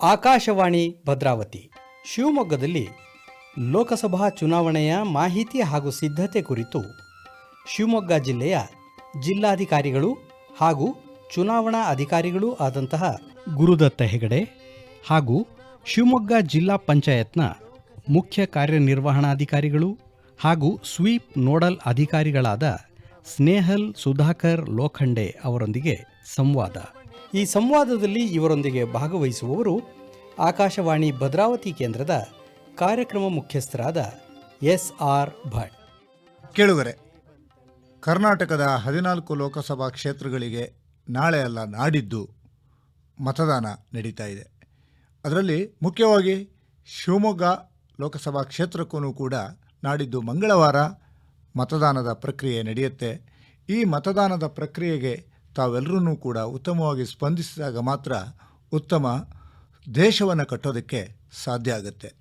ಆಕಾಶವಾಣಿ ಭದ್ರಾವತಿ. ಶಿವಮೊಗ್ಗದಲ್ಲಿ ಲೋಕಸಭಾ ಚುನಾವಣೆಯ ಮಾಹಿತಿ ಹಾಗೂ ಸಿದ್ಧತೆ ಕುರಿತು ಶಿವಮೊಗ್ಗ ಜಿಲ್ಲೆಯ ಜಿಲ್ಲಾಧಿಕಾರಿಗಳು ಹಾಗೂ ಚುನಾವಣಾ ಅಧಿಕಾರಿಗಳು ಆದಂತಹ ಗುರುದತ್ತ ಹೆಗಡೆ ಹಾಗೂ ಶಿವಮೊಗ್ಗ ಜಿಲ್ಲಾ ಪಂಚಾಯತ್ನ ಮುಖ್ಯ ಕಾರ್ಯನಿರ್ವಹಣಾಧಿಕಾರಿಗಳು ಹಾಗೂ ಸ್ವೀಪ್ ನೋಡಲ್ ಅಧಿಕಾರಿಗಳಾದ ಸ್ನೇಹಲ್ ಸುಧಾಕರ್ ಲೋಖಂಡೆ ಅವರೊಂದಿಗೆ ಸಂವಾದ. ಈ ಸಂವಾದದಲ್ಲಿ ಇವರೊಂದಿಗೆ ಭಾಗವಹಿಸುವವರು ಆಕಾಶವಾಣಿ ಭದ್ರಾವತಿ ಕೇಂದ್ರದ ಕಾರ್ಯಕ್ರಮ ಮುಖ್ಯಸ್ಥರಾದ ಎಸ್ ಆರ್ ಭಟ್. ಕೇಳುವರೆ ಕರ್ನಾಟಕದ ಹದಿನಾಲ್ಕು ಲೋಕಸಭಾ ಕ್ಷೇತ್ರಗಳಿಗೆ ನಾಳೆ ಅಲ್ಲ, ನಾಡಿದ್ದು ಮತದಾನ ನಡೀತಾ ಇದೆ. ಅದರಲ್ಲಿ ಮುಖ್ಯವಾಗಿ ಶಿವಮೊಗ್ಗ ಲೋಕಸಭಾ ಕ್ಷೇತ್ರಕ್ಕೂ ಕೂಡ ನಾಡಿದ್ದು ಮಂಗಳವಾರ ಮತದಾನದ ಪ್ರಕ್ರಿಯೆ ನಡೆಯುತ್ತೆ. ಈ ಮತದಾನದ ಪ್ರಕ್ರಿಯೆಗೆ ತಾವೆಲ್ಲರೂ ಕೂಡ ಉತ್ತಮವಾಗಿ ಸ್ಪಂದಿಸಿದಾಗ ಮಾತ್ರ ಉತ್ತಮ ದೇಶವನ್ನು ಕಟ್ಟೋದಕ್ಕೆ ಸಾಧ್ಯ ಆಗುತ್ತೆ.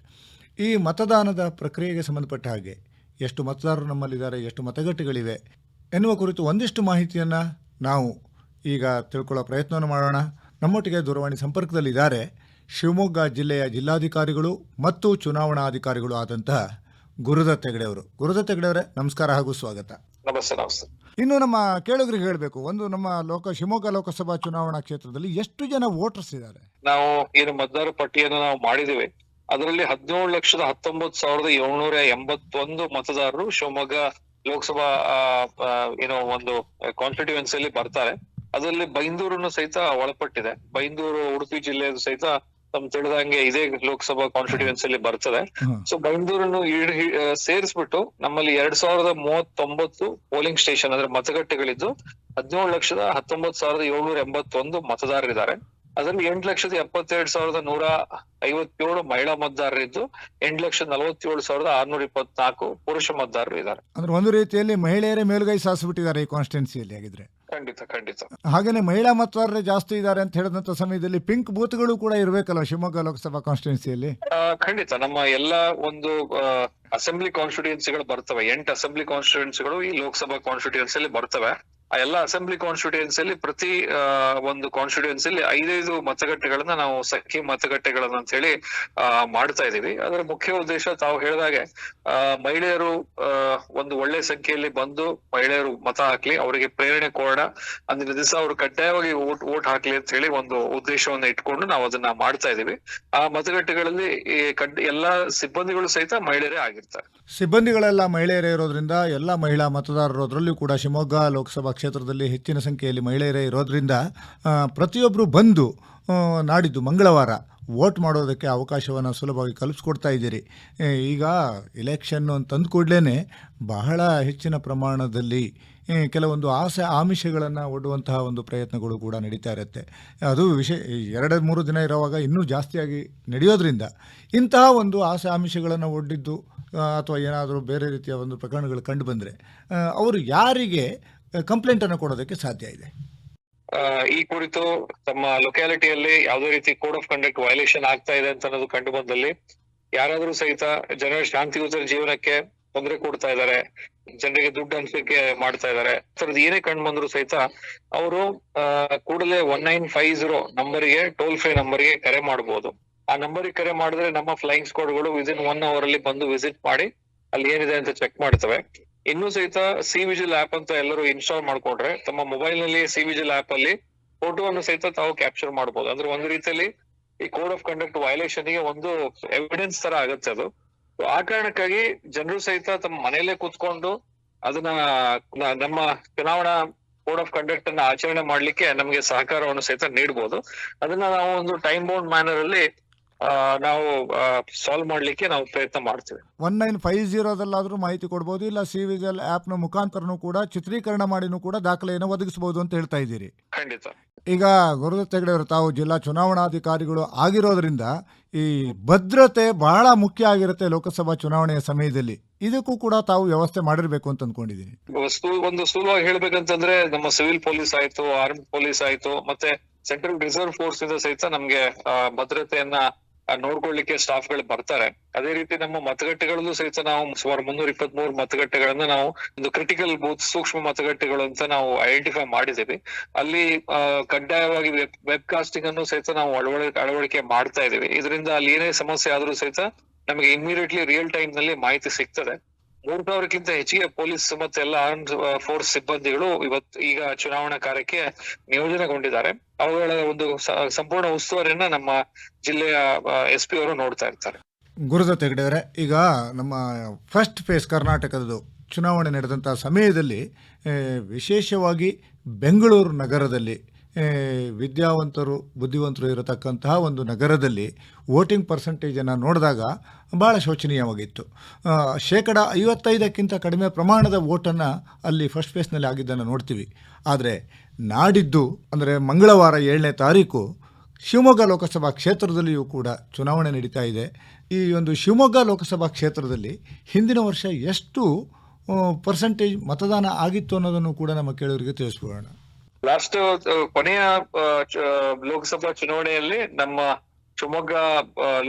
ಈ ಮತದಾನದ ಪ್ರಕ್ರಿಯೆಗೆ ಸಂಬಂಧಪಟ್ಟ ಹಾಗೆ ಎಷ್ಟು ಮತದಾರರು ನಮ್ಮಲ್ಲಿದ್ದಾರೆ, ಎಷ್ಟು ಮತಗಟ್ಟೆಗಳಿವೆ ಎನ್ನುವ ಕುರಿತು ಒಂದಿಷ್ಟು ಮಾಹಿತಿಯನ್ನು ನಾವು ಈಗ ತಿಳ್ಕೊಳ್ಳೋ ಪ್ರಯತ್ನವನ್ನು ಮಾಡೋಣ. ನಮ್ಮೊಟ್ಟಿಗೆ ದೂರವಾಣಿ ಸಂಪರ್ಕದಲ್ಲಿದ್ದಾರೆ ಶಿವಮೊಗ್ಗ ಜಿಲ್ಲೆಯ ಜಿಲ್ಲಾಧಿಕಾರಿಗಳು ಮತ್ತು ಚುನಾವಣಾಧಿಕಾರಿಗಳು ಆದಂತಹ ಗುರುದತ್ ಗುರುದತ್ತೆಗಡೆಯವರೇ ಅವರು. ಗುರುದತ್ ಹೆಗಡೆ ಅವರೇ, ನಮಸ್ಕಾರ ಹಾಗೂ ಸ್ವಾಗತ. ನಮಸ್ತೆ ನಮಸ್ತೆ. ಇನ್ನು ನಮ್ಮ ಕೇಳುಗರಿಗೆ ಹೇಳಬೇಕು. ಒಂದು ನಮ್ಮ ಲೋಕ, ಶಿವಮೊಗ್ಗ ಲೋಕಸಭಾ ಚುನಾವಣಾ ಕ್ಷೇತ್ರದಲ್ಲಿ ಎಷ್ಟು ಜನ ವೋಟರ್ಸ್ ಇದ್ದಾರೆ? ನಾವು ಏನು ಮತದಾರ ಪಟ್ಟಿಯನ್ನು ನಾವು ಮಾಡಿದ್ದೇವೆ. ಅದರಲ್ಲಿ ಹದಿನೇಳು ಲಕ್ಷದ ಹತ್ತೊಂಬತ್ತು ಸಾವಿರದ ಏಳ್ನೂರ ಎಂಬತ್ತೊಂದು ಮತದಾರರು ಶಿವಮೊಗ್ಗ ಲೋಕಸಭಾ ಏನೋ ಒಂದು ಕಾನ್ಸ್ಟಿಟ್ಯೂನ್ಸಿಯಲ್ಲಿ ಬರ್ತಾರೆ. ಅದರಲ್ಲಿ ಬೈಂದೂರನ್ನು ಸಹಿತ ಒಳಪಟ್ಟಿದೆ. ಬೈಂದೂರು, ಉಡುಪಿ ಜಿಲ್ಲೆಯನ್ನು ಸಹಿತ ತಮ್ ತಿಳಿದಂಗೆ ಇದೇ ಲೋಕಸಭಾ ಕಾನ್ಸ್ಟಿಟ್ಯೂನ್ಸಿಯಲ್ಲಿ ಬರ್ತದೆ. ಹ್ಮ್. ಸೊ ಬೈಂದೂರನ್ನು ಸೇರಿಸ್ಬಿಟ್ಟು ನಮ್ಮಲ್ಲಿ ಎರಡ್ ಸಾವಿರದ ಮೂವತ್ತೊಂಬತ್ತು ಪೋಲಿಂಗ್ ಸ್ಟೇಷನ್ ಅಂದ್ರೆ ಮತಗಟ್ಟೆಗಳಿದ್ದು ಹದಿನೇಳು ಲಕ್ಷದ ಹತ್ತೊಂಬತ್ತು ಸಾವಿರದ ಏಳ್ನೂರ ಎಂಬತ್ತೊಂದು ಮತದಾರರಿದ್ದಾರೆ. ಅದರಲ್ಲಿ ಎಂಟು ಲಕ್ಷದ ಎಪ್ಪತ್ತೆರಡು ಸಾವಿರದ ನೂರ ಐವತ್ತೇಳು ಮಹಿಳಾ ಮತದಾರರಿದ್ದು ಎಂಟು ಲಕ್ಷದ ನಲವತ್ತೇಳು ಸಾವಿರದ ಆರ್ನೂರ ಇಪ್ಪತ್ನಾಲ್ಕು ಪುರುಷ ಮತದಾರರು ಇದ್ದಾರೆ. ಅಂದ್ರೆ ಒಂದು ರೀತಿಯಲ್ಲಿ ಮಹಿಳೆಯರೇ ಮೇಲುಗೈ ಸಾಸಿಬಿಟ್ಟಿದ್ದಾರೆ ಈ ಕಾನ್ಸ್ಟಿಟ್ಯೂನ್ಸಿಯಲ್ಲಿ ಹಾಗಿದ್ರೆ. ಖಂಡಿತ ಖಂಡಿತ. ಹಾಗೇನೆ ಮಹಿಳಾ ಮತದಾರರೇ ಜಾಸ್ತಿ ಇದ್ದಾರೆ ಅಂತ ಹೇಳಿದಂತ ಸಮಯದಲ್ಲಿ ಪಿಂಕ್ ಬೂತ್ಗಳು ಕೂಡ ಇರಬೇಕಲ್ಲ ಶಿವಮೊಗ್ಗ ಲೋಕಸಭಾ ಕಾನ್ಸ್ಟಿಟ್ಯೂನ್ಸಿಯಲ್ಲಿ ಖಂಡಿತ. ನಮ್ಮ ಎಲ್ಲಾ ಒಂದು ಅಸೆಂಬ್ಲಿ ಕಾನ್ಸ್ಟಿಟ್ಯೂನ್ಸಿಗಳು ಬರ್ತವೆ. ಎಂಟು ಅಸೆಂಬ್ಲಿ ಕಾನ್ಸ್ಟಿಟ್ಯೂನ್ಸಿಗಳು ಈ ಲೋಕಸಭಾ ಕಾನ್ಸ್ಟಿಟ್ಯೂನ್ಸಿಯಲ್ಲಿ ಬರ್ತವೆ. ಆ ಎಲ್ಲ ಅಸೆಂಬ್ಲಿ ಕಾನ್ಸ್ಟಿಟ್ಯೂನ್ಸಿಯಲ್ಲಿ ಪ್ರತಿ ಒಂದು ಕಾನ್ಸ್ಟಿಟ್ಯೂನ್ಸಿಯಲ್ಲಿ ಐದೈದು ಮತಗಟ್ಟೆಗಳನ್ನ ನಾವು ಸಖಿ ಮತಗಟ್ಟೆಗಳನ್ನ ಅಂತ ಹೇಳಿ ಆ, ಮಾಡ್ತಾ ಇದೀವಿ ಅದರ ಮುಖ್ಯ ಉದ್ದೇಶ ತಾವು ಹೇಳಿದಾಗೆ ಆ, ಮಹಿಳೆಯರು ಒಂದು ಒಳ್ಳೆ ಸಂಖ್ಯೆಯಲ್ಲಿ ಬಂದು ಮಹಿಳೆಯರು ಮತ ಹಾಕ್ಲಿ ಅವರಿಗೆ ಪ್ರೇರಣೆ ಕೊಡೋಣ. ಅಂದಿನ ದಿವಸ ಅವರು ಕಡ್ಡಾಯವಾಗಿ ಓಟ್ ಓಟ್ ಹಾಕ್ಲಿ ಅಂತ ಹೇಳಿ ಒಂದು ಉದ್ದೇಶವನ್ನ ಇಟ್ಕೊಂಡು ನಾವು ಅದನ್ನ ಮಾಡ್ತಾ ಇದೀವಿ ಆ ಮತಗಟ್ಟೆಗಳಲ್ಲಿ ಎಲ್ಲಾ ಸಿಬ್ಬಂದಿಗಳು ಸಹಿತ ಮಹಿಳೆಯರೇ ಆಗಿರ್ತಾರೆ. ಸಿಬ್ಬಂದಿಗಳೆಲ್ಲ ಮಹಿಳೆಯರೇ ಇರೋದ್ರಿಂದ ಎಲ್ಲಾ ಮಹಿಳಾ ಮತದಾರರು ಅದರಲ್ಲೂ ಕೂಡ ಶಿವಮೊಗ್ಗ ಲೋಕಸಭಾ ಕ್ಷೇತ್ರದಲ್ಲಿ ಹೆಚ್ಚಿನ ಸಂಖ್ಯೆಯಲ್ಲಿ ಮಹಿಳೆಯರೇ ಇರೋದ್ರಿಂದ ಪ್ರತಿಯೊಬ್ಬರು ಬಂದು ನಾಡಿದ್ದು ಮಂಗಳವಾರ ವೋಟ್ ಮಾಡೋದಕ್ಕೆ ಅವಕಾಶವನ್ನು ಸುಲಭವಾಗಿ ಕಲ್ಪಿಸ್ಕೊಡ್ತಾ ಇದ್ದೀರಿ. ಈಗ ಎಲೆಕ್ಷನ್ನು ತಂದು ಕೂಡಲೇ ಬಹಳ ಹೆಚ್ಚಿನ ಪ್ರಮಾಣದಲ್ಲಿ ಕೆಲವೊಂದು ಆಸೆ ಆಮಿಷಗಳನ್ನು ಒಡ್ಡುವಂತಹ ಒಂದು ಪ್ರಯತ್ನಗಳು ಕೂಡ ನಡೀತಾ ಇರುತ್ತೆ. ಅದು ವಿಷಯ ಎರಡು ಮೂರು ದಿನ ಇರುವಾಗ ಇನ್ನೂ ಜಾಸ್ತಿಯಾಗಿ ನಡೆಯೋದ್ರಿಂದ ಇಂತಹ ಒಂದು ಆಸೆ ಆಮಿಷಗಳನ್ನು ಒಡ್ಡಿದ್ದು ಅಥವಾ ಏನಾದರೂ ಬೇರೆ ರೀತಿಯ ಒಂದು ಪ್ರಕರಣಗಳು ಕಂಡು ಬಂದರೆ ಅವರು ಯಾರಿಗೆ ಕಂಪ್ಲೇಂಟನ್ನು ಕೊಡೋದಕ್ಕೆ ಸಾಧ್ಯ ಇದೆ. ಈ ಕುರಿತು ತಮ್ಮ ಲೊಕ್ಯಾಲಿಟಿಯಲ್ಲಿ ಯಾವುದೇ ರೀತಿ ಕೋಡ್ ಆಫ್ ಕಂಡಕ್ಟ್ ವೈಲೇಷನ್ ಆಗ್ತಾ ಇದೆ ಅಂತ ಅನ್ನೋದು ಕಂಡು ಬಂದಲ್ಲಿ ಯಾರಾದರೂ ಸಹಿತ ಜನರ ಶಾಂತಿಯುತ ಜೀವನಕ್ಕೆ ತೊಂದರೆ ಕೊಡ್ತಾ ಇದ್ದಾರೆ, ಜನರಿಗೆ ದುಡ್ಡು ಹಂಚಿಕೆ ಮಾಡ್ತಾ ಇದ್ದಾರೆ ಏನೇ ಕಂಡು ಬಂದ್ರು ಸಹಿತ ಅವರು ಕೂಡಲೇ ಒನ್ ನೈನ್ ಫೈವ್ ಜೀರೋ ನಂಬರ್ಗೆ ಟೋಲ್ ಫ್ರೀ ನಂಬರ್ಗೆ ಕರೆ ಮಾಡಬಹುದು ಆ ನಂಬರ್ಗೆ ಕರೆ ಮಾಡಿದ್ರೆ ನಮ್ಮ ಫ್ಲೈಯಿಂಗ್ ಸ್ಕ್ವಾಡ್ಗಳು ವಿದಿನ್ ಒನ್ ಅವರ್ ಅಲ್ಲಿ ಬಂದು ವಿಸಿಟ್ ಮಾಡಿ ಅಲ್ಲಿ ಏನಿದೆ ಅಂತ ಚೆಕ್ ಮಾಡ್ತವೆ. ಇನ್ನೂ ಸಹಿತ ಸಿ ವಿಜಿಲ್ ಆಪ್ ಅಂತ ಎಲ್ಲರೂ ಇನ್ಸ್ಟಾಲ್ ಮಾಡ್ಕೊಂಡ್ರೆ ತಮ್ಮ ಮೊಬೈಲ್ನಲ್ಲಿ ಸಿ ವಿಜಿಲ್ ಆಪ್ ಅಲ್ಲಿ ಫೋಟೋವನ್ನು ಸಹಿತ ತಾವು ಕ್ಯಾಪ್ಚರ್ ಮಾಡಬಹುದು ಅಂದ್ರೆ ಒಂದು ರೀತಿಯಲ್ಲಿ ಈ ಕೋಡ್ ಆಫ್ ಕಂಡಕ್ಟ್ ವೈಲೇಷನ್ಗೆ ಒಂದು ಎವಿಡೆನ್ಸ್ ತರ ಆಗತ್ತೆ ಅದು. ಆ ಕಾರಣಕ್ಕಾಗಿ ಜನರು ಸಹಿತ ತಮ್ಮ ಮನೆಯಲ್ಲೇ ಕೂತ್ಕೊಂಡು ಅದನ್ನ ನಮ್ಮ ಚುನಾವಣಾ ಕೋಡ್ ಆಫ್ ಕಂಡಕ್ಟ್ ಅನ್ನ ಆಚರಣೆ ಮಾಡ್ಲಿಕ್ಕೆ ನಮಗೆ ಸಹಕಾರವನ್ನು ಸಹಿತ ನೀಡಬಹುದು ಅದನ್ನ ನಾವು ಒಂದು ಟೈಮ್ ಬೌಂಡ್ ಮ್ಯಾನರ್ ಅಲ್ಲಿ ನಾವು ಸಾಲ್ವ್ ಮಾಡ್ಲಿಕ್ಕೆ ನಾವು ಪ್ರಯತ್ನ ಮಾಡ್ತೇವೆ. ಒನ್ ನೈನ್ ಫೈವ್ ಜೀರೋದಲ್ಲಾದರೂ ಮಾಹಿತಿ ಕೊಡ್ಬೋದು ಇಲ್ಲ ಸಿ ವಿಜಲ್ನ ಮುಖಾಂತರನೂ ಕೂಡ ಚಿತ್ರೀಕರಣ ಮಾಡಿನೂ ಕೂಡ ದಾಖಲೆಯನ್ನು ಒದಗಿಸಬಹುದು ಅಂತ ಹೇಳ್ತಾ ಇದ್ದೀರಿ. ಖಂಡಿತ. ಈಗ ಗುರುದ ಹೆಗಡೆ ಅವರು ತಾವು ಜಿಲ್ಲಾ ಚುನಾವಣಾಧಿಕಾರಿಗಳು ಆಗಿರೋದ್ರಿಂದ ಈ ಭದ್ರತೆ ಬಹಳ ಮುಖ್ಯ ಆಗಿರುತ್ತೆ ಲೋಕಸಭಾ ಚುನಾವಣೆಯ ಸಮಯದಲ್ಲಿ. ಇದಕ್ಕೂ ಕೂಡ ತಾವು ವ್ಯವಸ್ಥೆ ಮಾಡಿರ್ಬೇಕು ಅಂತ ಅನ್ಕೊಂಡಿದ್ದೀನಿ. ವಸ್ತು ಒಂದು ಸುಲಭವಾಗಿ ಹೇಳ್ಬೇಕಂತಂದ್ರೆ ನಮ್ಮ ಸಿವಿಲ್ ಪೊಲೀಸ್ ಆಯ್ತು ಆರ್ಮಿ ಪೊಲೀಸ್ ಆಯ್ತು ಮತ್ತೆ ಸೆಂಟ್ರಲ್ ರಿಸರ್ವ್ ಫೋರ್ಸ್ ಇಂದ ಸಹಿತ ನಮ್ಗೆ ಭದ್ರತೆಯನ್ನ ನೋಡ್ಕೊಳ್ಳಿಕ್ಕೆ ಸ್ಟಾಫ್ಗಳು ಬರ್ತಾರೆ. ಅದೇ ರೀತಿ ನಮ್ಮ ಮತಗಟ್ಟೆಗಳಲ್ಲೂ ಸಹಿತ ನಾವು ಸುಮಾರು ಮುನ್ನೂರ ಇಪ್ಪತ್ತ್ ಮೂರು ಮತಗಟ್ಟೆಗಳನ್ನ ನಾವು ಒಂದು ಕ್ರಿಟಿಕಲ್ ಬೂತ್ ಸೂಕ್ಷ್ಮ ಮತಗಟ್ಟೆಗಳು ಅಂತ ನಾವು ಐಡೆಂಟಿಫೈ ಮಾಡಿದ್ದೀವಿ. ಅಲ್ಲಿ ಕಡ್ಡಾಯವಾಗಿ ವೆಬ್ ಕಾಸ್ಟಿಂಗ್ ಅನ್ನು ಸಹಿತ ನಾವು ಅಳವಡಿಕೆ ಅಳವಡಿಕೆ ಮಾಡ್ತಾ ಇದೀವಿ ಇದರಿಂದ ಅಲ್ಲಿ ಏನೇ ಸಮಸ್ಯೆ ಆದ್ರೂ ಸಹಿತ ನಮಗೆ ಇಮಿಡಿಯೇಟ್ಲಿ ರಿಯಲ್ ಟೈಮ್ನಲ್ಲಿ ಮಾಹಿತಿ ಸಿಗ್ತದೆ. ಮೂರ್ ಸಾವಿರಕ್ಕಿಂತ ಹೆಚ್ಚಿಗೆ ಪೊಲೀಸ್ ಮತ್ತೆ ಎಲ್ಲ ಆರ್ಮ್ ಫೋರ್ಸ್ ಸಿಬ್ಬಂದಿಗಳು ಇವತ್ತು ಈಗ ಚುನಾವಣಾ ಕಾರ್ಯಕ್ಕೆ ನಿಯೋಜನೆಗೊಂಡಿದ್ದಾರೆ. ಅವುಗಳ ಒಂದು ಸಂಪೂರ್ಣ ಉಸ್ತುವಾರಿಯನ್ನ ನಮ್ಮ ಜಿಲ್ಲೆಯ ಎಸ್ ಪಿ ಅವರು ನೋಡ್ತಾ ಇರ್ತಾರೆ. ಗುರುದತ್ ಹೆಗಡೆಯವರೇ ಈಗ ನಮ್ಮ ಫಸ್ಟ್ ಫೇಸ್ ಕರ್ನಾಟಕದ ಚುನಾವಣೆ ನಡೆದಂಥ ಸಮಯದಲ್ಲಿ ವಿಶೇಷವಾಗಿ ಬೆಂಗಳೂರು ನಗರದಲ್ಲಿ ವಿದ್ಯಾವಂತರು, ಬುದ್ಧಿವಂತರು ಇರತಕ್ಕಂತಹ ಒಂದು ನಗರದಲ್ಲಿ ವೋಟಿಂಗ್ ಪರ್ಸೆಂಟೇಜನ್ನು ನೋಡಿದಾಗ ಭಾಳ ಶೋಚನೀಯವಾಗಿತ್ತು. ಶೇಕಡ ಐವತ್ತೈದಕ್ಕಿಂತ ಕಡಿಮೆ ಪ್ರಮಾಣದ ವೋಟನ್ನು ಅಲ್ಲಿ ಫಸ್ಟ್ ಫೇಸ್ನಲ್ಲಿ ಆಗಿದ್ದನ್ನು ನೋಡ್ತೀವಿ. ಆದರೆ ನಾಡಿದ್ದು, ಅಂದರೆ ಮಂಗಳವಾರ ಏಳನೇ ತಾರೀಕು ಶಿವಮೊಗ್ಗ ಲೋಕಸಭಾ ಕ್ಷೇತ್ರದಲ್ಲಿಯೂ ಕೂಡ ಚುನಾವಣೆ ನಡೀತಾ ಇದೆ. ಈ ಒಂದು ಶಿವಮೊಗ್ಗ ಲೋಕಸಭಾ ಕ್ಷೇತ್ರದಲ್ಲಿ ಹಿಂದಿನ ವರ್ಷ ಎಷ್ಟು ಪರ್ಸೆಂಟೇಜ್ ಮತದಾನ ಆಗಿತ್ತು ಅನ್ನೋದನ್ನು ಕೂಡ ನಮ್ಮ ಕೇಳೋರಿಗೆ ತಿಳಿಸ್ಬೋಣ ಲಾಸ್ಟ್ ಕೊನೆಯ ಲೋಕಸಭಾ ಚುನಾವಣೆಯಲ್ಲಿ ನಮ್ಮ ಶಿವಮೊಗ್ಗ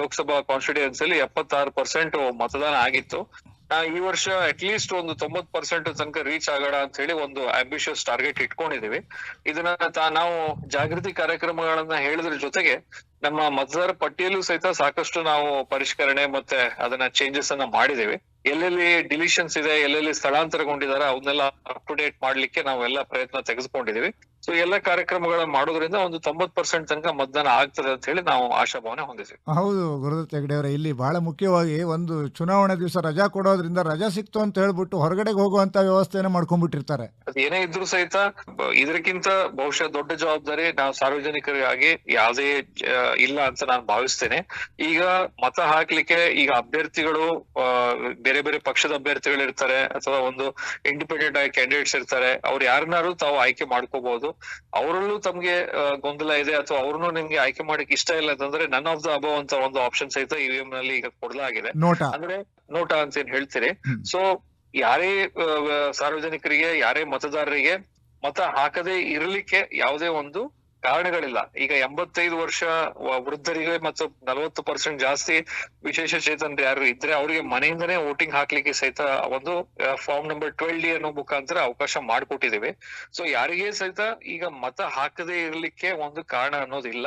ಲೋಕಸಭಾ ಕಾನ್ಸ್ಟಿಟ್ಯೂಯನ್ಸ್ ಅಲ್ಲಿ ಎಪ್ಪತ್ತಾರು ಪರ್ಸೆಂಟ್ ಮತದಾನ ಆಗಿತ್ತು. ಈ ವರ್ಷ ಅಟ್ ಲೀಸ್ಟ್ ಒಂದು ತೊಂಬತ್ ಪರ್ಸೆಂಟ್ ತನಕ ರೀಚ್ ಆಗೋಣ ಅಂತ ಹೇಳಿ ಒಂದು ಆಂಬಿಷಿಯಸ್ ಟಾರ್ಗೆಟ್ ಇಟ್ಕೊಂಡಿದೀವಿ ಇದನ್ನ ನಾವು ಜಾಗೃತಿ ಕಾರ್ಯಕ್ರಮಗಳನ್ನ ಹೇಳಿದ್ರ ಜೊತೆಗೆ ನಮ್ಮ ಮತದಾರ ಪಟ್ಟಿಯಲ್ಲೂ ಸಹಿತ ಸಾಕಷ್ಟು ನಾವು ಪರಿಷ್ಕರಣೆ ಮತ್ತೆ ಅದನ್ನ ಚೇಂಜಸ್ ಅನ್ನ ಮಾಡಿದೀವಿ ಎಲ್ಲೆಲ್ಲಿ ಡಿಲಿಷನ್ಸ್ ಇದೆ ಎಲ್ಲೆಲ್ಲಿ ಸ್ಥಳಾಂತರಗೊಂಡಿದ್ದಾರೆ ಅವನ್ನೆಲ್ಲ ಅಪ್ ಟು ಡೇಟ್ ಮಾಡ್ಲಿಕ್ಕೆ ನಾವೆಲ್ಲ ಪ್ರಯತ್ನ ತೆಗೆದುಕೊಂಡಿದೀವಿ. ಸೊ ಎಲ್ಲ ಕಾರ್ಯಕ್ರಮಗಳನ್ನ ಮಾಡೋದ್ರಿಂದ ಒಂದು ತೊಂಬತ್ ಪರ್ಸೆಂಟ್ ತನಕ ಮತದಾನ ಆಗ್ತದೆ ಅಂತ ಹೇಳಿ ನಾವು ಆಶಾಭಾವನೆ ಹೊಂದಿದ್ದೀವಿ. ಹೌದು ಗುರುದತ್ ಅವರ ಇಲ್ಲಿ ಬಹಳ ಮುಖ್ಯವಾಗಿ ಒಂದು ಚುನಾವಣೆ ದಿವಸ ರಜಾ ಕೊಡೋದ್ರಿಂದ ರಜಾ ಸಿಕ್ತು ಅಂತ ಹೇಳ್ಬಿಟ್ಟು ಹೊರಗಡೆ ಹೋಗುವಂತ ವ್ಯವಸ್ಥೆನ ಮಾಡ್ಕೊಂಡ್ಬಿಟ್ಟಿರ್ತಾರೆ. ಅದ್ ಏನೇ ಇದ್ರೂ ಸಹಿತ ಇದಕ್ಕಿಂತ ಬಹುಶಃ ದೊಡ್ಡ ಜವಾಬ್ದಾರಿ ನಾವು ಸಾರ್ವಜನಿಕರಿಗಾಗಿ ಯಾವುದೇ ಇಲ್ಲ ಅಂತ ನಾನು ಭಾವಿಸ್ತೇನೆ. ಈಗ ಮತ ಹಾಕ್ಲಿಕ್ಕೆ ಈಗ ಅಭ್ಯರ್ಥಿಗಳು ಬೇರೆ ಬೇರೆ ಪಕ್ಷದ ಅಭ್ಯರ್ಥಿಗಳು ಇರ್ತಾರೆ ಅಥವಾ ಒಂದು ಇಂಡಿಪೆಂಡೆಂಟ್ ಆಗಿ ಕ್ಯಾಂಡಿಡೇಟ್ಸ್ ಇರ್ತಾರೆ ಅವ್ರು ಯಾರನ್ನಾರು ತಾವು ಆಯ್ಕೆ ಮಾಡ್ಕೋಬಹುದು ಅವರಲ್ಲೂ ತಮ್ಗೆ ಗೊಂದಲ ಇದೆ ಅಥವಾ ಅವ್ರನ್ನು ನಿಮ್ಗೆ ಆಯ್ಕೆ ಮಾಡಕ್ ಇಷ್ಟ ಇಲ್ಲ ಅಂತಂದ್ರೆ ನನ್ ಆಫ್ ದ ಅಬವ್ ಅಂತ ಒಂದು ಆಪ್ಷನ್ ಸಹಿತ ಇವಿಎಂ ನಲ್ಲಿ ಈಗ ಕೊಡಲಾಗಿದೆ. ಅಂದ್ರೆ ನೋಟಾ ಅಂತ ಏನ್ ಹೇಳ್ತೀರಿ. ಸೊ ಯಾರೇ ಸಾರ್ವಜನಿಕರಿಗೆ ಯಾರೇ ಮತದಾರರಿಗೆ ಮತ ಹಾಕದೇ ಇರಲಿಕ್ಕೆ ಯಾವುದೇ ಒಂದು ಕಾರಣಗಳಿಲ್ಲ. ಈಗ ಎಂಬತ್ತೈದು ವರ್ಷ ವೃದ್ಧರಿಗೆ ಮತ್ತು ನಲವತ್ತು ಪರ್ಸೆಂಟ್ ಜಾಸ್ತಿ ವಿಶೇಷ ಚೇತನರು ಯಾರು ಇದ್ರೆ ಅವರಿಗೆ ಮನೆಯಿಂದನೇ ವೋಟಿಂಗ್ ಹಾಕ್ಲಿಕ್ಕೆ ಸಹಿತ ಒಂದು ಫಾರ್ಮ್ ನಂಬರ್ ಟ್ವೆಲ್ ಡಿ ಅನ್ನೋ ಮುಖಾಂತರ ಅವಕಾಶ ಮಾಡಿಕೊಟ್ಟಿದ್ದೇವೆ. ಸೊ ಯಾರಿಗೆ ಸಹಿತ ಈಗ ಮತ ಹಾಕದೇ ಇರ್ಲಿಕ್ಕೆ ಒಂದು ಕಾರಣ ಅನ್ನೋದಿಲ್ಲ.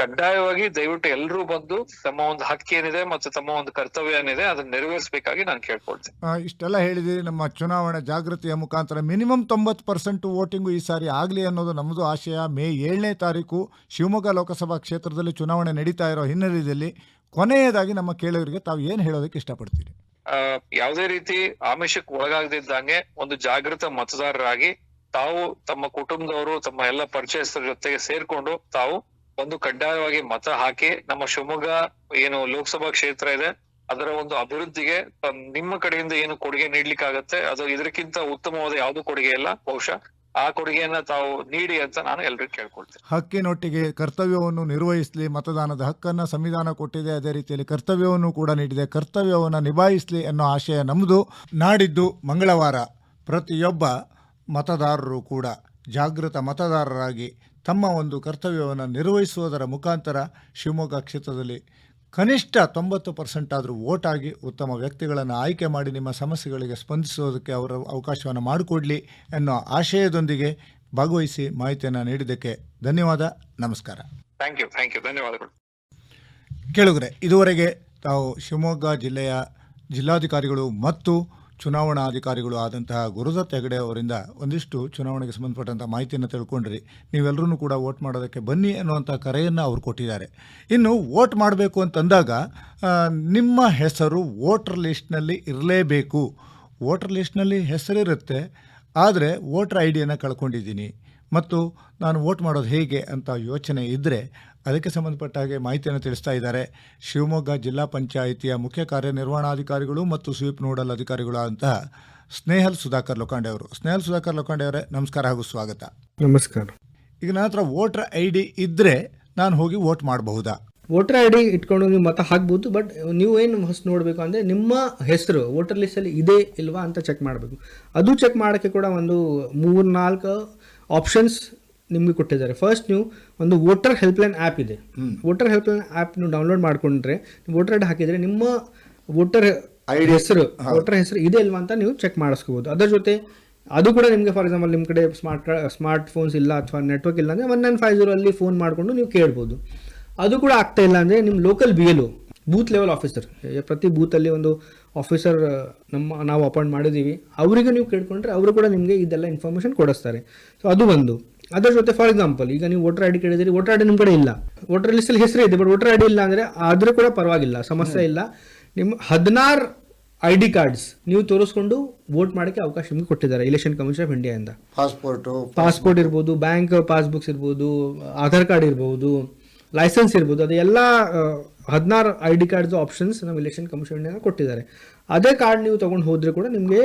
ಕಡ್ಡಾಯವಾಗಿ ದಯವಿಟ್ಟು ಎಲ್ಲರೂ ಬಂದು ತಮ್ಮ ಒಂದು ಹಕ್ಕು ಏನಿದೆ ಮತ್ತು ತಮ್ಮ ಒಂದು ಕರ್ತವ್ಯ ಏನಿದೆ ಅದನ್ನ ನೆರವೇರಿಸಬೇಕಾಗಿ ನಾನು ಕೇಳ್ಕೊಳ್ತೇನೆ. ಇಷ್ಟೆಲ್ಲ ಹೇಳಿದಿರಿ ನಮ್ಮ ಚುನಾವಣೆ ಜಾಗೃತಿಯ ಮುಖಾಂತರ ಮಿನಿಮಮ್ ತೊಂಬತ್ತು ಪರ್ಸೆಂಟ್ ವೋಟಿಂಗು ಈ ಸಾರಿ ಆಗಲಿ ಅನ್ನೋದು ನಮ್ಮದು ಆಶಯ. ಮೇ ಏಳನೇ ತಾರೀಕು ಶಿವಮೊಗ್ಗ ಲೋಕಸಭಾ ಕ್ಷೇತ್ರದಲ್ಲಿ ಚುನಾವಣೆ ನಡೀತಾ ಇರೋ ಹಿನ್ನೆಲೆಯಲ್ಲಿ ಕೊನೆಯದಾಗಿ ನಮ್ಮ ಕೇಳೋರಿಗೆ ತಾವು ಏನು ಹೇಳೋದಕ್ಕೆ ಇಷ್ಟಪಡ್ತೀರಿ? ಆ ಯಾವುದೇ ರೀತಿ ಆಮಿಷಕ್ಕೆ ಒಳಗಾಗದಿದ್ದಂಗೆ ಒಂದು ಜಾಗೃತ ಮತದಾರರಾಗಿ ತಾವು ತಮ್ಮ ಕುಟುಂಬದವರು ತಮ್ಮ ಎಲ್ಲ ಪರಿಚಯಸ್ಥರ ಜೊತೆಗೆ ಸೇರ್ಕೊಂಡು ತಾವು ಒಂದು ಕಡ್ಡಾಯವಾಗಿ ಮತ ಹಾಕಿ ನಮ್ಮ ಶಿವಮೊಗ್ಗ ಏನು ಲೋಕಸಭಾ ಕ್ಷೇತ್ರ ಇದೆ, ಅದರ ಒಂದು ಅಭಿವೃದ್ಧಿಗೆ ನಿಮ್ಮ ಕಡೆಯಿಂದ ಏನು ಕೊಡುಗೆ ನೀಡ್ಲಿಕ್ಕಾಗತ್ತೆ? ಅದು ಇದಕ್ಕಿಂತ ಉತ್ತಮವಾದ ಯಾವುದು ಕೊಡುಗೆ ಇಲ್ಲ, ಬಹುಶಃ ಆ ಕೊಡುಗೆಯನ್ನ ತಾವು ನೀಡಿ ಅಂತ ನಾನು ಎಲ್ರಿಗೂ ಕೇಳ್ಕೊಳ್ತೇನೆ. ಹಕ್ಕಿನೊಟ್ಟಿಗೆ ಕರ್ತವ್ಯವನ್ನು ನಿರ್ವಹಿಸಲಿ, ಮತದಾನದ ಹಕ್ಕನ್ನ ಸಂವಿಧಾನ ಕೊಟ್ಟಿದೆ, ಅದೇ ರೀತಿಯಲ್ಲಿ ಕರ್ತವ್ಯವನ್ನು ಕೂಡ ನೀಡಿದೆ. ಕರ್ತವ್ಯವನ್ನು ನಿಭಾಯಿಸಲಿ ಅನ್ನೋ ಆಶಯ ನಮ್ಮದು ನಾಡಿದ್ದು ಮಂಗಳವಾರ ಪ್ರತಿಯೊಬ್ಬ ಮತದಾರರು ಕೂಡ ಜಾಗೃತ ಮತದಾರರಾಗಿ ತಮ್ಮ ಒಂದು ಕರ್ತವ್ಯವನ್ನು ನಿರ್ವಹಿಸುವುದರ ಮುಖಾಂತರ ಶಿವಮೊಗ್ಗ ಕ್ಷೇತ್ರದಲ್ಲಿ ಕನಿಷ್ಠ ತೊಂಬತ್ತು ಪರ್ಸೆಂಟ್ ಆದರೂ ವೋಟ್ ಆಗಿ ಉತ್ತಮ ವ್ಯಕ್ತಿಗಳನ್ನು ಆಯ್ಕೆ ಮಾಡಿ ನಿಮ್ಮ ಸಮಸ್ಯೆಗಳಿಗೆ ಸ್ಪಂದಿಸೋದಕ್ಕೆ ಅವರ ಅವಕಾಶವನ್ನು ಮಾಡಿಕೊಡಲಿ ಅನ್ನೋ ಆಶಯದೊಂದಿಗೆ ಭಾಗವಹಿಸಿ ಮಾಹಿತಿಯನ್ನು ನೀಡಿದ್ದಕ್ಕೆ ಧನ್ಯವಾದ ನಮಸ್ಕಾರ. ಥ್ಯಾಂಕ್ ಯು ಥ್ಯಾಂಕ್ ಯು ಧನ್ಯವಾದಗಳು. ಕೇಳುಗರೆ ಇದುವರೆಗೆ ತಾವು ಶಿವಮೊಗ್ಗ ಜಿಲ್ಲೆಯ ಜಿಲ್ಲಾಧಿಕಾರಿಗಳು ಮತ್ತು ಚುನಾವಣಾಧಿಕಾರಿಗಳು ಆದಂತಹ ಗುರುದತ್ ಹೆಗಡೆ ಅವರಿಂದ ಒಂದಿಷ್ಟು ಚುನಾವಣೆಗೆ ಸಂಬಂಧಪಟ್ಟಂಥ ಮಾಹಿತಿಯನ್ನು ತಿಳ್ಕೊಂಡ್ರಿ. ನೀವೆಲ್ಲರೂ ಕೂಡ ವೋಟ್ ಮಾಡೋದಕ್ಕೆ ಬನ್ನಿ ಅನ್ನುವಂಥ ಕರೆಯನ್ನು ಅವರು ಕೊಟ್ಟಿದ್ದಾರೆ. ಇನ್ನು ವೋಟ್ ಮಾಡಬೇಕು ಅಂತಂದಾಗ ನಿಮ್ಮ ಹೆಸರು ವೋಟರ್ ಲಿಸ್ಟ್ನಲ್ಲಿ ಇರಲೇಬೇಕು. ವೋಟರ್ ಲಿಸ್ಟ್ನಲ್ಲಿ ಹೆಸರಿರುತ್ತೆ, ಆದರೆ ವೋಟರ್ ಐ ಡಿಯನ್ನು ಕಳ್ಕೊಂಡಿದ್ದೀನಿ. ಮತ್ತು ನಾನು ವೋಟ್ ಮಾಡೋದು ಹೇಗೆ ಅಂತ ಯೋಚನೆ ಇದ್ದರೆ ಅದಕ್ಕೆ ಸಂಬಂಧಪಟ್ಟ ಹಾಗೆ ಮಾಹಿತಿಯನ್ನು ತಿಳಿಸ್ತಾ ಇದ್ದಾರೆ. ಶಿವಮೊಗ್ಗ ಜಿಲ್ಲಾ ಪಂಚಾಯಿತಿಯ ಮುಖ್ಯ ಕಾರ್ಯನಿರ್ವಹಣಾಧಿಕಾರಿಗಳು ಮತ್ತು ಸ್ವೀಪ್ ನೋಡಲ್ ಅಧಿಕಾರಿಗಳು ಅಂತ ಸ್ನೇಹಲ್ ಸುಧಾಕರ್ ಲೋಕಾಂಡೆ ಅವರು. ಸ್ನೇಹಲ್ ಸುಧಾಕರ್ ಲೋಕಾಂಡೆ ಅವರೇ ನಮಸ್ಕಾರ ಹಾಗೂ ಸ್ವಾಗತ. ನಮಸ್ಕಾರ. ಈಗ ನನ್ನ ಹತ್ರ ವೋಟರ್ ಐ ಡಿ ಇದ್ದರೆ ನಾನು ಹೋಗಿ ವೋಟ್ ಮಾಡಬಹುದಾ? ವೋಟರ್ ಐ ಡಿ ಇಟ್ಕೊಂಡು ನೀವು ಮತ ಹಾಕ್ಬೋದು ಬಟ್ ನೀವು ಏನು ಫಸ್ಟ್ ನೋಡಬೇಕು ಅಂದರೆ ನಿಮ್ಮ ಹೆಸರು ವೋಟರ್ ಲಿಸ್ಟಲ್ಲಿ ಇದೆ ಇಲ್ವಾ ಅಂತ ಚೆಕ್ ಮಾಡಬೇಕು. ಅದು ಚೆಕ್ ಮಾಡೋಕ್ಕೆ ಕೂಡ ಒಂದು ಮೂರು ನಾಲ್ಕು ಆಪ್ಷನ್ಸ್ ನಿಮಗೆ ಕೊಟ್ಟಿದ್ದಾರೆ. ಫಸ್ಟ್ ನೀವು ಒಂದು ವೋಟರ್ ಹೆಲ್ಪ್ಲೈನ್ ಆ್ಯಪ್ ಇದೆ. ವೋಟರ್ ಹೆಲ್ಪ್ಲೈನ್ ಆ್ಯಪ್ ನೀವು ಡೌನ್ಲೋಡ್ ಮಾಡ್ಕೊಂಡ್ರೆ ವೋಟರ್ ಐಡಿ ಹಾಕಿದರೆ ನಿಮ್ಮ ವೋಟರ್ ಹೆಸರು ವೋಟರ್ ಹೆಸರು ಇದೆ ಇಲ್ವಾ ಅಂತ ನೀವು ಚೆಕ್ ಮಾಡಿಸ್ಕೋಬೋದು. ಅದರ ಜೊತೆ ಅದು ಕೂಡ ನಿಮಗೆ ಫಾರ್ ಎಕ್ಸಾಂಪಲ್ ನಿಮ್ಮ ಕಡೆ ಸ್ಮಾರ್ಟ್ ಸ್ಮಾರ್ಟ್ ಫೋನ್ಸ್ ಇಲ್ಲ ಅಥವಾ ನೆಟ್ವರ್ಕ್ ಇಲ್ಲ ಅಂದರೆ ಒನ್ ನೈನ್ ಫೈವ್ ಜೀರೋ ಅಲ್ಲಿ ಫೋನ್ ಮಾಡಿಕೊಂಡು ನೀವು ಕೇಳ್ಬೋದು. ಅದು ಕೂಡ ಆಗ್ತಾ ಇಲ್ಲ ಅಂದರೆ ನಿಮ್ಮ local B L booth level officer ಪ್ರತಿ ಬೂತಲ್ಲಿ ಒಂದು ಆಫೀಸರ್ ನಮ್ಮ ನಾವು ಅಪಾಯಿಂಟ್ ಮಾಡಿದ್ದೀವಿ. ಅವರಿಗೆ ನೀವು ಕೇಳ್ಕೊಂಡ್ರೆ ಅವರು ಕೂಡ ನಿಮಗೆ ಇದೆಲ್ಲ ಇನ್ಫಾರ್ಮೇಷನ್ ಕೊಡಿಸ್ತಾರೆ. ಸೊ ಅದು ಒಂದು. ಅದರ ಜೊತೆ ಫಾರ್ ಎಕ್ಸಾಂಪಲ್ ಈಗ ನೀವು ವೋಟರ್ ಐ ಡಿ ಕೇಳಿದಿರಿ ವೋಟರ್ ಐ ಡಿ ನಿಮ್ಮ ಕಡೆ ಇಲ್ಲ. ವೋಟರ್ ಲಿಸ್ಟಲ್ಲಿ ಹೆಸರು ಇದೆ ಬಟ್ ವೋಟರ್ ಐ ಡಿ ಇಲ್ಲ ಅಂದರೆ ಆದರೂ ಕೂಡ ಪರವಾಗಿಲ್ಲ ಸಮಸ್ಯೆ ಇಲ್ಲ. ನಿಮ್ಮ ಹದಿನಾರು ಐ ಡಿ ಕಾರ್ಡ್ಸ್ ನೀವು ತೋರಿಸ್ಕೊಂಡು ವೋಟ್ ಮಾಡೋಕ್ಕೆ ಅವಕಾಶ ನಿಮ್ಗೆ ಕೊಟ್ಟಿದ್ದಾರೆ ಇಲೆಕ್ಷನ್ ಕಮಿಷನ್ ಆಫ್ ಇಂಡಿಯಾದಿಂದ ಪಾಸ್ಪೋರ್ಟು ಪಾಸ್ಪೋರ್ಟ್ ಇರ್ಬೋದು ಬ್ಯಾಂಕ್ ಪಾಸ್ಬುಕ್ಸ್ ಇರ್ಬೋದು ಆಧಾರ್ ಕಾರ್ಡ್ ಇರ್ಬೋದು. ಲೈಸೆನ್ಸ್ ಇರ್ಬೋದು. ಅದು ಎಲ್ಲ ಹದಿನಾರು ಐ ಡಿ ಕಾರ್ಡ್ಸ್ ಆಪ್ಷನ್ಸ್ ನಮ್ಮ ಇಲೆಕ್ಷನ್ ಕಮಿಷನ್ ಕೊಟ್ಟಿದ್ದಾರೆ. ಅದೇ ಕಾರ್ಡ್ ನೀವು ತಗೊಂಡು ಹೋದ್ರೆ ಕೂಡ ನಿಮಗೆ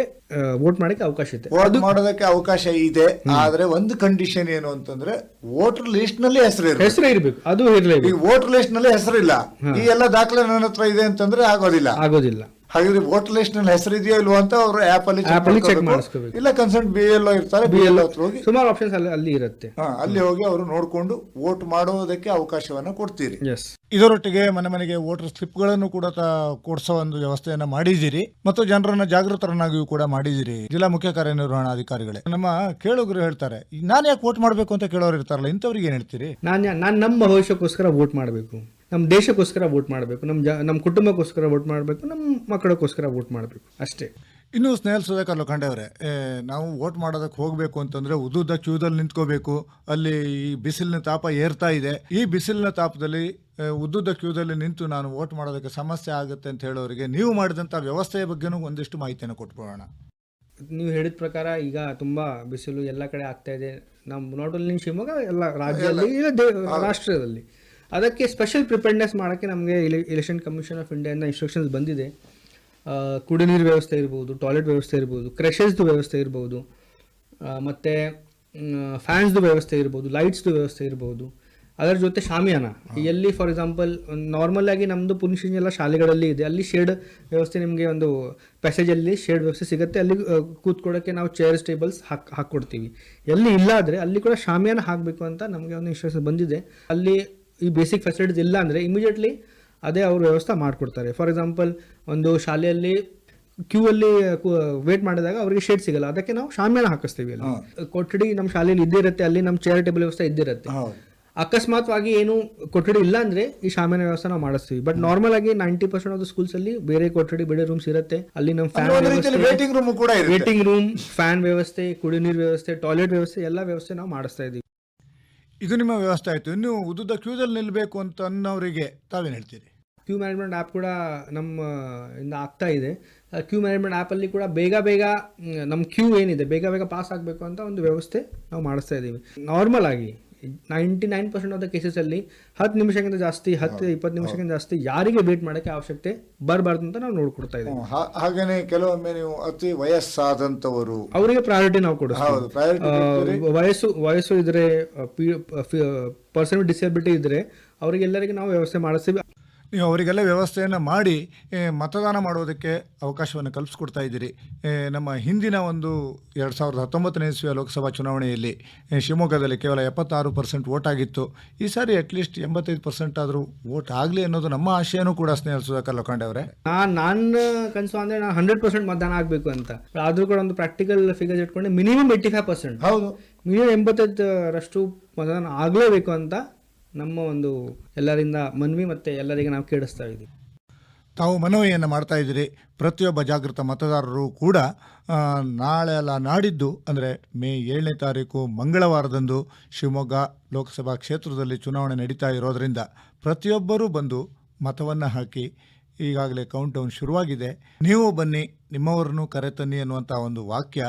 ವೋಟ್ ಮಾಡೋಕ್ಕೆ ಅವಕಾಶ ಇದೆ. ವೋಟ್ ಮಾಡೋದಕ್ಕೆ ಅವಕಾಶ ಇದೆ. ಆದ್ರೆ ಒಂದು ಕಂಡೀಷನ್ ಏನು ಅಂತಂದ್ರೆ ವೋಟರ್ ಲಿಸ್ಟ್ನಲ್ಲಿ ಹೆಸರು ಹೆಸರು ಇರಬೇಕು. ಅದು ಇರಲಿ ಈ ವೋಟರ್ ಲಿಸ್ಟ್ನಲ್ಲಿ ಹೆಸರಿಲ್ಲ ಈ ಎಲ್ಲ ದಾಖಲೆ ನನ್ನ ಹತ್ರ ಇದೆ ಅಂತಂದ್ರೆ ಆಗೋದಿಲ್ಲ. ಆಗೋದಿಲ್ಲ. ಹಾಗಾದ್ರೆ ವೋಟರ್ ಲಿಸ್ಟ್ನಲ್ಲಿ ಹೆಸರು ಇದೆಯೋ ಇಲ್ವೋ ಅಂತ ಅವರು ಆಪ್ ಅಲ್ಲಿ ಚೆಕ್ ಅಲ್ಲಿ ಮಾಡಿಸ್ಕೋಬೇಕು. ಇಲ್ಲ ಕನ್ಸರ್ಟ್ ಬಿ ಎಲ್ ಇರ್ತಾರೆ ಬಿ ಎಲ್ ಹತ್ರ ಹೋಗಿ. ಸುಮಾರು ಆಪ್ಷನ್ಸ್ ಅಲ್ಲಿ ಅಲ್ಲಿ ಇರುತ್ತೆ. ಅಲ್ಲಿ ಹೋಗಿ ಅವರು ನೋಡ್ಕೊಂಡು ವೋಟ್ ಮಾಡೋದಕ್ಕೆ ಅವಕಾಶವನ್ನ ಕೊಡ್ತೀರಿ. ಎಸ್ ಇದರೊಟ್ಟಿಗೆ ಮನೆ ಮನೆಗೆ ವೋಟರ್ ಸ್ಲಿಪ್ಗಳನ್ನು ಕೂಡ ತ- ಕೊಡ್ಸೋ ಒಂದು ವ್ಯವಸ್ಥೆಯನ್ನ ಮಾಡಿದ್ದೀರಿ ಮತ್ತು ಜನರನ್ನ ಜಾಗೃತರನ್ನಾಗಿಯೂ ಕೂಡ ಮಾಡಿದ್ದೀರಿ ಜಿಲ್ಲಾ ಮುಖ್ಯ ಕಾರ್ಯನಿರ್ವಹಣಾಧಿಕಾರಿಗಳೇ. ನಮ್ಮ ಕೇಳುಗರು ಹೇಳ್ತಾರೆ ನಾನು ಯಾಕೆ ವೋಟ್ ಮಾಡಬೇಕು ಅಂತ ಕೇಳೋರು ಇರ್ತಾರಲ್ಲ ಇಂಥವ್ರಿಗೆ ಏನ್ ಹೇಳ್ತೀರಿ? ನಾನು ನಾನು ನಮ್ಮ ಭವಿಷ್ಯಕ್ಕೋಸ್ಕರ ವೋಟ್ ಮಾಡಬೇಕು. ನಮ್ಮ ದೇಶಕ್ಕೋಸ್ಕರ ವೋಟ್ ಮಾಡಬೇಕು ನಮ್ಮ ಜ ನಮ್ಮ ಕುಟುಂಬಕ್ಕೋಸ್ಕರ ವೋಟ್ ಮಾಡಬೇಕು ನಮ್ಮ ಮಕ್ಕಳಕ್ಕೋಸ್ಕರ ವೋಟ್ ಮಾಡಬೇಕು ಅಷ್ಟೇ. ಇನ್ನು ಸ್ನೇಹಲ್ ಸುಧಾಕರ್ ಲೋಖಂಡೆ ನಾವು ವೋಟ್ ಮಾಡೋದಕ್ಕೆ ಹೋಗಬೇಕು ಅಂತಂದರೆ ಉದ್ದುದ್ದ ಕ್ಯೂದಲ್ಲಿ ನಿಂತ್ಕೋಬೇಕು ಅಲ್ಲಿ ಈ ಬಿಸಿಲಿನ ತಾಪ ಏರ್ತಾ ಇದೆ. ಈ ಬಿಸಿಲಿನ ತಾಪದಲ್ಲಿ ಉದ್ದುದ್ದ ಕ್ಯೂದಲ್ಲಿ ನಿಂತು ನಾನು ವೋಟ್ ಮಾಡೋದಕ್ಕೆ ಸಮಸ್ಯೆ ಆಗುತ್ತೆ ಅಂತ ಹೇಳೋರಿಗೆ ನೀವು ಮಾಡಿದಂಥ ವ್ಯವಸ್ಥೆಯ ಬಗ್ಗೆನೂ ಒಂದಿಷ್ಟು ಮಾಹಿತಿಯನ್ನು ಕೊಟ್ಬಿಡೋಣ. ನೀವು ಹೇಳಿದ ಪ್ರಕಾರ ಈಗ ತುಂಬ ಬಿಸಿಲು ಎಲ್ಲ ಕಡೆ ಆಗ್ತಾ ಇದೆ. ನಮ್ಮ ನಾಟ್ ಓನ್ಲಿ ಶಿವಮೊಗ್ಗ ಎಲ್ಲ ರಾಜ್ಯದಲ್ಲಿ ರಾಷ್ಟ್ರದಲ್ಲಿ. ಅದಕ್ಕೆ ಸ್ಪೆಷಲ್ ಪ್ರಿಪೇರ್ನೆಸ್ ಮಾಡೋಕ್ಕೆ ನಮಗೆ ಇಲೆಕ್ಷನ್ ಕಮಿಷನ್ ಆಫ್ ಇಂಡಿಯಾದ ಇನ್ಸ್ಟ್ರಕ್ಷನ್ಸ್ ಬಂದಿದೆ. ಕುಡಿನೀರು ಕುಡಿ ನೀರು ವ್ಯವಸ್ಥೆ ಇರ್ಬೋದು ಟಾಯ್ಲೆಟ್ ವ್ಯವಸ್ಥೆ ಇರ್ಬೋದು ಕ್ರೆಷಸ್ದು ವ್ಯವಸ್ಥೆ ಇರ್ಬೋದು ಮತ್ತು ಫ್ಯಾನ್ಸ್ದು ವ್ಯವಸ್ಥೆ ಇರ್ಬೋದು ಲೈಟ್ಸ್ದು ವ್ಯವಸ್ಥೆ ಇರ್ಬೋದು. ಅದರ ಜೊತೆ ಶಾಮಿಯಾನ. ಎಲ್ಲಿ ಫಾರ್ ಎಕ್ಸಾಂಪಲ್ ನಾರ್ಮಲ್ ಆಗಿ ನಮ್ಮದು ಪುನಿಶನ್ ಎಲ್ಲ ಶಾಲೆಗಳಲ್ಲಿ ಇದೆ. ಅಲ್ಲಿ ಶೇಡ್ ವ್ಯವಸ್ಥೆ ನಿಮಗೆ ಒಂದು ಪ್ಯಾಸೇಜಲ್ಲಿ ಶೇಡ್ ವ್ಯವಸ್ಥೆ ಸಿಗುತ್ತೆ. ಅಲ್ಲಿ ಕೂತ್ಕೊಳ್ಳೋಕ್ಕೆ ನಾವು ಚೇರ್ಸ್ ಟೇಬಲ್ಸ್ ಹಾಕಿ ಹಾಕ್ಕೊಡ್ತೀವಿ. ಎಲ್ಲಿ ಇಲ್ಲ ಆದರೆ ಅಲ್ಲಿ ಕೂಡ ಶಾಮಿಯಾನ ಹಾಕಬೇಕು ಅಂತ ನಮಗೆ ಒಂದು ಇನ್ಸ್ಟ್ರಕ್ಷನ್ ಬಂದಿದೆ. ಅಲ್ಲಿ ಈ ಬೇಸಿಕ್ ಫೆಸಿಲಿಟೀಸ್ ಇಲ್ಲ ಅಂದರೆ ಇಮಿಡಿಯೇಟ್ಲಿ ಅದೇ ಅವರು ವ್ಯವಸ್ಥೆ ಮಾಡಿಕೊಡ್ತಾರೆ. ಫಾರ್ ಎಕ್ಸಾಂಪಲ್ ಒಂದು ಶಾಲೆಯಲ್ಲಿ ಕ್ಯೂ ಅಲ್ಲಿ ವೇಟ್ ಮಾಡಿದಾಗ ಅವರಿಗೆ ಶೇಡ್ ಸಿಗಲ್ಲ. ಅದಕ್ಕೆ ನಾವು ಶಾಮಿಯಾನ ಹಾಕಿಸ್ತೀವಿ ಅಲ್ಲಿ. ಕೊಠಡಿ ನಮ್ಮ ಶಾಲೆಯಲ್ಲಿ ಇದ್ದಿರುತ್ತೆ ಅಲ್ಲಿ ನಮ್ಮ ಚೇರ್ ಟೇಬಲ್ ವ್ಯವಸ್ಥೆ ಇದ್ದಿರುತ್ತೆ ಅಕಸ್ಮಾತ್ವಾಗಿ ಏನು ಕೊಠಡಿ ಇಲ್ಲ ಅಂದ್ರೆ ಈ ಶಾಮಿಯಾನ ವ್ಯವಸ್ಥೆ ನಾವು ಮಾಡಿಸ್ತೀವಿ. ಬಟ್ ನಾರ್ಮಲ್ ಆಗಿ ನೈಂಟಿ ಪರ್ಸೆಂಟ್ ಆಫ್ ಸ್ಕೂಲ್ಸ್ ಅಲ್ಲಿ ಬೇರೆ ಕೊಠಡಿ ಬೇರೆ ರೂಮ್ಸ್ ಇರುತ್ತೆ. ಅಲ್ಲಿ ನಮ್ಮ ಫ್ಯಾನ್ ವೇಟಿಂಗ್ ರೂಮ್ ಕೂಡ ವೇಟಿಂಗ್ ರೂಮ್ ಫ್ಯಾನ್ ವ್ಯವಸ್ಥೆ ಕುಡಿ ನೀರು ವ್ಯವಸ್ಥೆ ಟಾಯ್ಲೆಟ್ ವ್ಯವಸ್ಥೆ ಎಲ್ಲ ವ್ಯವಸ್ಥೆ ನಾವು ಮಾಡಿಸ್ತಾ ಇದೀವಿ ಇದು ನಿಮ್ಮ ವ್ಯವಸ್ಥೆ ಆಯಿತು. ಇನ್ನು ಉದ್ದುದ ಕ್ಯೂದಲ್ಲಿ ನಿಲ್ಲಬೇಕು ಅಂತ ಅನ್ನೋರಿಗೆ ತಾವೇನು ಹೇಳ್ತೀರಿ? ಕ್ಯೂ ಮ್ಯಾನೇಜ್ಮೆಂಟ್ ಆ್ಯಪ್ ಕೂಡ ನಮ್ಮ, ಇಂದ ಆಗ್ತಾ ಇದೆ. ಕ್ಯೂ ಮ್ಯಾನೇಜ್ಮೆಂಟ್ ಆ್ಯಪಲ್ಲಿ ಕೂಡ ಬೇಗ ಬೇಗ ನಮ್ಮ ಕ್ಯೂ ಏನಿದೆ, ಬೇಗ ಬೇಗ ಪಾಸ್ ಆಗಬೇಕು ಅಂತ ಒಂದು ವ್ಯವಸ್ಥೆ ನಾವು ಮಾಡಿಸ್ತಾ ಇದ್ದೀವಿ. ನಾರ್ಮಲ್ ಆಗಿ ninety nine percent of the ಕೇಸಸಲ್ಲಿ ಹತ್ತು ನಿಮಿಷಕ್ಕಿಂತ ಜಾಸ್ತಿ ಹತ್ತು ಇಪ್ಪತ್ತು ನಿಮಿಷಕ್ಕಿಂತ ಜಾಸ್ತಿ ಯಾರಿಗೆ ವೇಟ್ ಮಾಡೋಕ್ಕೆ ಅವಶ್ಯಕತೆ ಬರಬಾರ್ದು ಅಂತ ನಾವು ನೋಡ್ಕೊಡ್ತಾ ಇದ್ದೀವಿ. ಹಾಗೇನೆ ಕೆಲವೊಮ್ಮೆ ನೀವು ಅತಿ ವಯಸ್ಸಾದಂತವರು ಅವರಿಗೆ ಪ್ರಯಾರಿಟಿ ನಾವು ಆ, ವಯಸ್ಸು ವಯಸ್ಸು ಇದ್ರೆ ಪರ್ಸನ್ ವಿತ್ ಡಿಸೇಬಿಲಿಟಿ ಇದ್ರೆ ಅವರಿಗೆಲ್ಲರಿಗೆ ನಾವು ವ್ಯವಸ್ಥೆ ಮಾಡಿಸ್ತೀವಿ. ನೀವು ಅವರಿಗೆಲ್ಲ ವ್ಯವಸ್ಥೆಯನ್ನು ಮಾಡಿ ಮತದಾನ ಮಾಡೋದಕ್ಕೆ ಅವಕಾಶವನ್ನು ಕಲ್ಪಿಸ್ಕೊಡ್ತಾ ಇದ್ದೀರಿ. ನಮ್ಮ ಹಿಂದಿನ ಒಂದು ಎರಡು ಸಾವಿರದ ಹತ್ತೊಂಬತ್ತನೇ ಇಸ್ವಿಯ ಲೋಕಸಭಾ ಚುನಾವಣೆಯಲ್ಲಿ ಶಿವಮೊಗ್ಗದಲ್ಲಿ ಕೇವಲ ಎಪ್ಪತ್ತಾರು ಪರ್ಸೆಂಟ್ ವೋಟ್ ಆಗಿತ್ತು. ಈ ಸಾರಿ ಅಟ್ಲೀಸ್ಟ್ ಎಂಬತ್ತೈದು ಪರ್ಸೆಂಟ್ ಆದರೂ ವೋಟ್ ಆಗಲಿ ಅನ್ನೋದು ನಮ್ಮ ಆಶಯನೂ ಕೂಡ ಸ್ನೇಹ ಸುಧಾಕರ್ ಲೋಕಾಂಡೆ ಅವರೇ. ನಾನು ನಾನು ಕನಸು ಅಂದರೆ ನಾನು ಹಂಡ್ರೆಡ್ ಪರ್ಸೆಂಟ್ ಮತದಾನ ಆಗಬೇಕು ಅಂತ. ಆದರೂ ಕೂಡ ಒಂದು ಪ್ರಾಕ್ಟಿಕಲ್ ಫಿಗರ್ಸ್ ಇಟ್ಕೊಂಡೆ ಮಿನಿಮಮ್ ಏಯ್ಟಿ ಫೈವ್ ಪರ್ಸೆಂಟ್ ಹೌದು. ಮಿನಿಮಮ್ ಎಂಬತ್ತೈದರಷ್ಟು ಮತದಾನ ಆಗಲೇಬೇಕು ಅಂತ ನಮ್ಮ ಒಂದು ಎಲ್ಲರಿಂದ ಮನವಿ ಮತ್ತೆ ಎಲ್ಲರಿಗೆ ನಾವು ಕೇಳಿಸ್ತಾ ಇದ್ದೀವಿ. ತಾವು ಮನವಿಯನ್ನು ಮಾಡ್ತಾ ಇದ್ದೀರಿ. ಪ್ರತಿಯೊಬ್ಬ ಜಾಗೃತ ಮತದಾರರು ಕೂಡ ನಾಳೆ ಅಲ್ಲ ನಾಡಿದ್ದು, ಅಂದರೆ ಮೇ ಏಳನೇ ತಾರೀಕು ಮಂಗಳವಾರದಂದು ಶಿವಮೊಗ್ಗ ಲೋಕಸಭಾ ಕ್ಷೇತ್ರದಲ್ಲಿ ಚುನಾವಣೆ ನಡೀತಾ ಇರೋದರಿಂದ ಪ್ರತಿಯೊಬ್ಬರೂ ಬಂದು ಮತವನ್ನು ಹಾಕಿ ಈಗಾಗಲೇ ಕೌಂಟ್ ಡೌನ್ ಶುರುವಾಗಿದೆ. ನೀವು ಬನ್ನಿ, ನಿಮ್ಮವರನ್ನು ಕರೆತನ್ನಿ ಅನ್ನುವಂಥ ಒಂದು ವಾಕ್ಯ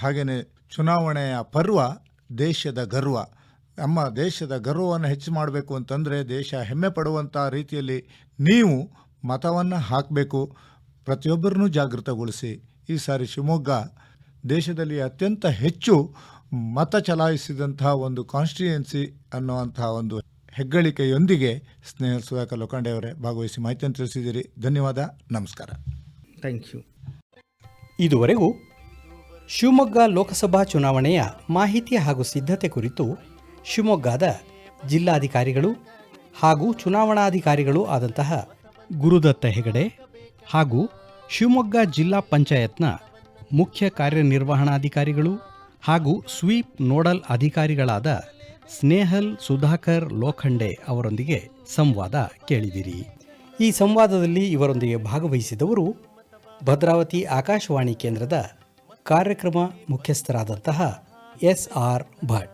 ಹಾಗೆಯೇ ಚುನಾವಣೆಯ ಪರ್ವ ದೇಶದ ಗರ್ವ. ನಮ್ಮ ದೇಶದ ಗರ್ವವನ್ನು ಹೆಚ್ಚು ಮಾಡಬೇಕು ಅಂತಂದರೆ ದೇಶ ಹೆಮ್ಮೆ ಪಡುವಂಥ ರೀತಿಯಲ್ಲಿ ನೀವು ಮತವನ್ನು ಹಾಕಬೇಕು. ಪ್ರತಿಯೊಬ್ಬರನ್ನೂ ಜಾಗೃತಗೊಳಿಸಿ. ಈ ಸಾರಿ ಶಿವಮೊಗ್ಗ ದೇಶದಲ್ಲಿ ಅತ್ಯಂತ ಹೆಚ್ಚು ಮತ ಚಲಾಯಿಸಿದಂತಹ ಒಂದು ಕಾನ್ಸ್ಟಿಟ್ಯೂಯೆನ್ಸಿ ಅನ್ನುವಂತಹ ಒಂದು ಹೆಗ್ಗಳಿಕೆಯೊಂದಿಗೆ ಸ್ನೇಹ ಸುಧಾಕರ್ ಲೋಖಂಡೆ ಅವರೇ ಭಾಗವಹಿಸಿ ಮಾಹಿತಿಯನ್ನು ತಿಳಿಸಿದ್ದೀರಿ. ಧನ್ಯವಾದ. ನಮಸ್ಕಾರ. ಥ್ಯಾಂಕ್ ಯು ಇದುವರೆಗೂ ಶಿವಮೊಗ್ಗ ಲೋಕಸಭಾ ಚುನಾವಣೆಯ ಮಾಹಿತಿ ಹಾಗೂ ಸಿದ್ಧತೆ ಕುರಿತು ಶಿವಮೊಗ್ಗದ ಜಿಲ್ಲಾಧಿಕಾರಿಗಳು ಹಾಗೂ ಚುನಾವಣಾಧಿಕಾರಿಗಳು ಆದಂತಹ ಗುರುದತ್ತ ಹೆಗಡೆ ಹಾಗೂ ಶಿವಮೊಗ್ಗ ಜಿಲ್ಲಾ ಪಂಚಾಯತ್ನ ಮುಖ್ಯ ಕಾರ್ಯನಿರ್ವಹಣಾಧಿಕಾರಿಗಳು ಹಾಗೂ ಸ್ವೀಪ್ ನೋಡಲ್ ಅಧಿಕಾರಿಗಳಾದ ಸ್ನೇಹಲ್, ಸುಧಾಕರ್, ಲೋಖಂಡೆ ಅವರೊಂದಿಗೆ ಸಂವಾದ ಕೇಳಿದಿರಿ. ಈ ಸಂವಾದದಲ್ಲಿ ಇವರೊಂದಿಗೆ ಭಾಗವಹಿಸಿದವರು ಭದ್ರಾವತಿ ಆಕಾಶವಾಣಿ ಕೇಂದ್ರದ ಕಾರ್ಯಕ್ರಮ ಮುಖ್ಯಸ್ಥರಾದಂತಹ ಎಸ್ ಆರ್ ಭಟ್.